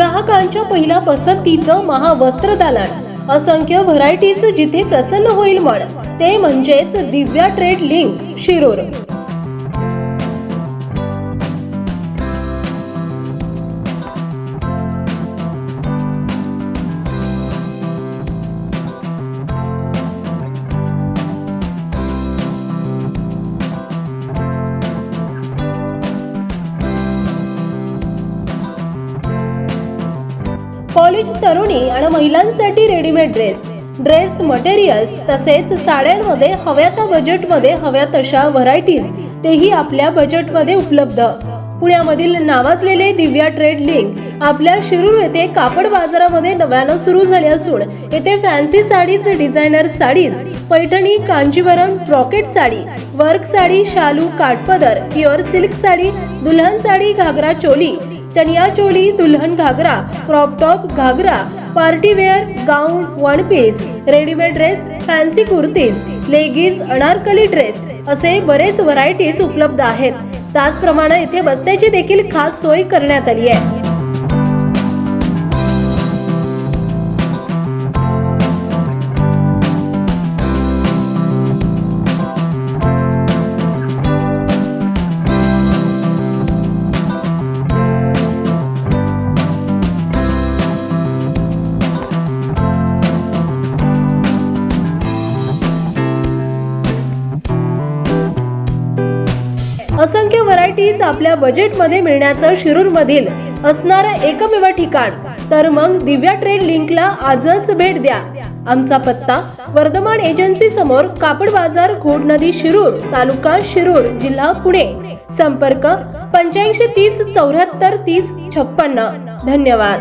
ग्राहकांच्या पहिल्या पसंतीचं महावस्त्र दालन असंख्य व्हरायटीज जिथे प्रसन्न होईल मन ते म्हणजेच Divya trade link Shirur. College तरुणी आणि महिलांसाठी रेडीमेड ड्रेस. ड्रेस मटेरियल्स तसेच साड्यांमध्ये हव्या त्या बजेटमध्ये हव्या तशा व्हरायटीज तेही आपल्या बजेटमध्ये उपलब्ध. पुण्यामधील नावाजलेले दिव्या ट्रेड लिंक आपल्या शिरूर येथे कापड बाजारामध्ये नव्यानं सुरू झाले असून येथे fancy saris designer saris Paithani Kanjivaram brocade sari work sari शालू काठपदर प्युअर सिल्क साडी दुल्हन साडी घागरा चोली चनिया चोली दुल्हन ghagra crop top ghagra party wear gown one piece readymade dress fancy kurtis leggings Anarkali dress असे बरेच व्हरायटीज उपलब्ध आहेत. त्याचप्रमाणे इथे बसण्याची देखील खास सोय करण्यात आली आहे. असंख्य व्हरायटीज आपल्या बजेटमध्ये मिळण्याचं शिरूरमधील असणारं एकमेव ठिकाण. तर मग दिव्या ट्रेड लिंकला आजच भेट द्या. आमचा पत्ता वर्धमान एजन्सी समोर कापड बाजार घोड नदी शिरूर तालुका शिरूर जिल्हा पुणे. संपर्क पंच्याऐंशी तीस चौऱ्याहत्तर तीस छप्पन्न. धन्यवाद.